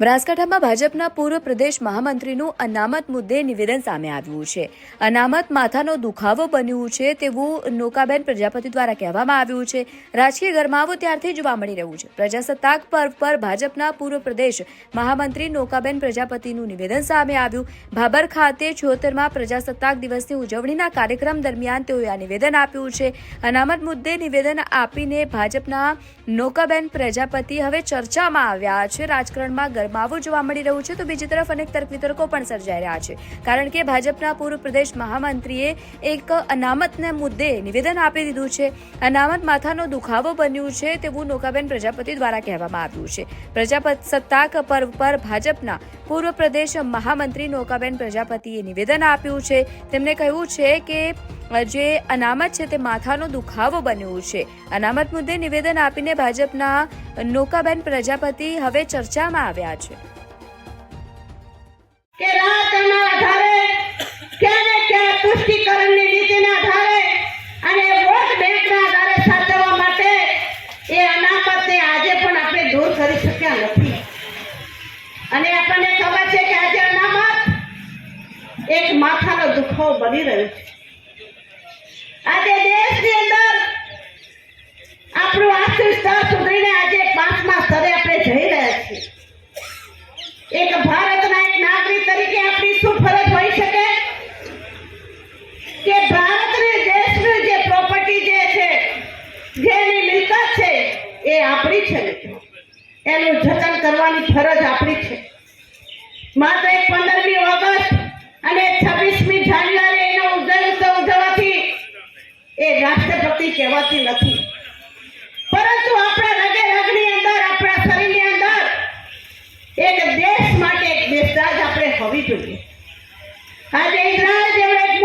બનાસકાંઠામાં ભાજપના પૂર્વ પ્રદેશ મહામંત્રીનું અનામત મુદ્દે નિવેદન સામે આવ્યું છે. અનામત માથાનો દુખાવો બન્યું છે તેવું નોકાબેન પ્રજાપતિ દ્વારા કહેવામાં આવ્યું છે. રાજકીય ગરમાવો ત્યારથી જોવા મળી રહ્યું છે. પ્રજાસત્તાક પર્વ પર ભાજપના પૂર્વ પ્રદેશ મહામંત્રી નોકાબેન પ્રજાપતિનું નિવેદન સામે આવ્યું. ભાબર ખાતે છોતેરમાં પ્રજાસત્તાક દિવસની ઉજવણીના કાર્યક્રમ દરમિયાન તેઓએ આ નિવેદન આપ્યું છે. અનામત મુદ્દે નિવેદન આપીને ભાજપના નોકાબેન પ્રજાપતિ હવે ચર્ચામાં આવ્યા છે. રાજકારણમાં ગરમાવો જોવા મળી રહ્યું છે, તો બીજી તરફ અનેક તર્ક વિતર્કો પણ સર્જાઈ રહ્યા છે. કારણ કે ભાજપના પૂર્વ પ્રદેશ મહામંત્રીએ એક અનામતને મુદ્દે નિવેદન આપી દીધું છે. અનામત માથાનો દુખાવો બન્યું છે તેવું નોકાબેન પ્રજાપતિ દ્વારા કહેવામાં આવ્યું છે. પ્રજાપત સત્તાક પર્વ પર ભાજપના પૂર્વ પ્રદેશ મહામંત્રી નોકાબેન પ્રજાપતિએ નિવેદન આપ્યું છે. તેમણે કહ્યું છે કે જે અનામત છે તે માથાનો દુખાવો બન્યું છે. અનામત મુદ્દે નિવેદન આપીને ભાજપના નોકાબેન પ્રજાપતિ હવે ચર્ચામાં આવ્યા છે. એક માથાનો દુખાવો બની રહ્યો છે. આજે દેશની અંદર આપણું આર્થિક સ્તર સુધરીને આજે પાંચમા સ્તરે આપણે જઈ રહ્યા છીએ. એક ભારતના એક નાગરિક તરીકે આપણી શું ફરજ હોઈ શકે? કે ભારતની દેશની જે પ્રોપર્ટી જે છે, જેની મિલકત છે, એ આપણી છે એનું જતન કરવાની ફરજ આપણી છે. માત્ર એક પંદરમી એ રાષ્ટ્રપતિ કહેવાતી નથી. પરંતુ આપણા રગે રગની અંદર, આપણા શરીરની અંદર, એક દેશ માટે એક દેશરાજ આપણે હોવી જોઈએ. આજે ઇઝરાયલ જેવડે